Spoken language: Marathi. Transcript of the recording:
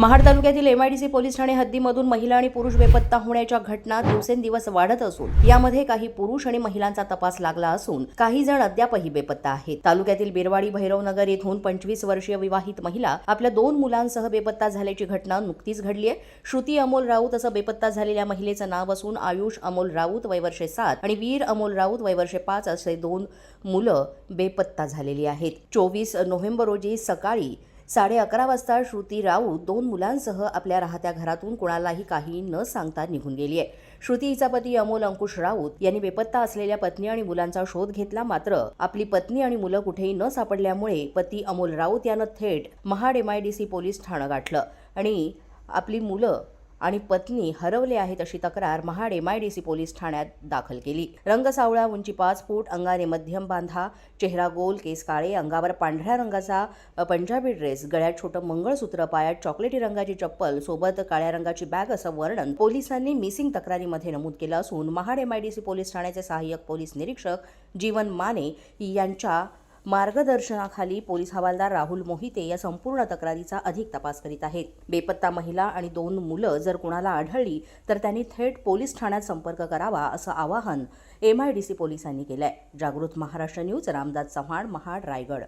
महाड तालुक्यातील एमआयडीसी पोलीस ठाणे हद्दीमधून महिला आणि पुरुष बेपत्ता होण्याच्या घटना दिवसेंदिवस वाढत असून यामध्ये काही पुरुष आणि महिलांचा तपास लागला असून काही जण अद्यापही बेपत्ता आहेत. तालुक्यातील बिरवाडी भैरवनगर येथून पंचवीस वर्षीय विवाहित महिला आपल्या दोन मुलांसह बेपत्ता झाल्याची घटना नुकतीच घडली आहे श्रुती अमोल राऊत असं बेपत्ता झालेल्या महिलेचं नाव असून आयुष अमोल राऊत वयवर्षे सात आणि वीर अमोल राऊत वयवर्षे पाच असे दोन मुलं बेपत्ता झालेली आहेत. चोवीस नोव्हेंबर रोजी सकाळी साडे अकरा वाजता श्रुती राऊत दोन मुलांसह आपल्या राहत्या घरातून कुणालाही काही न सांगता निघून गेली आहे. श्रुती हिचा पती अमोल अंकुश राऊत यांनी बेपत्ता असलेल्या पत्नी आणि मुलांचा शोध घेतला मात्र आपली पत्नी आणि मुलं कुठेही न सापडल्यामुळे पती अमोल राऊत यानं थेट महाड एमआयडीसी पोलीस ठाणं गाठलं आणि आपली मुलं आणि पत्नी हरवले आहेत अशी तक्रार महाड एमआयडीसी पोलीस ठाण्यात दाखल केली. रंग सावळा उंची पाच फूट अंगाने मध्यम बांधा चेहरा गोल केस काळे अंगावर पांढऱ्या रंगाचा पंजाबी ड्रेस गळ्यात छोटं मंगळसूत्र पायात चॉकलेटी रंगाची चप्पल सोबत काळ्या रंगाची बॅग असं वर्णन पोलिसांनी मिसिंग तक्रारीमध्ये नमूद केलं असून महाड एमआयडीसी पोलीस ठाण्याचे सहाय्यक पोलीस निरीक्षक जीवन माने यांच्या मार्गदर्शनाखाली पोलीस हवालदार राहुल मोहिते या संपूर्ण तक्रारीचा अधिक तपास करीत आहेत. बेपत्ता महिला आणि दोन मुलं जर कुणाला आढळली तर त्यांनी थेट पोलीस ठाण्यात संपर्क करावा असं आवाहन एमआयडीसी पोलिसांनी केलंय. जागृत महाराष्ट्र न्यूज रामदास चव्हाण महाड रायगड.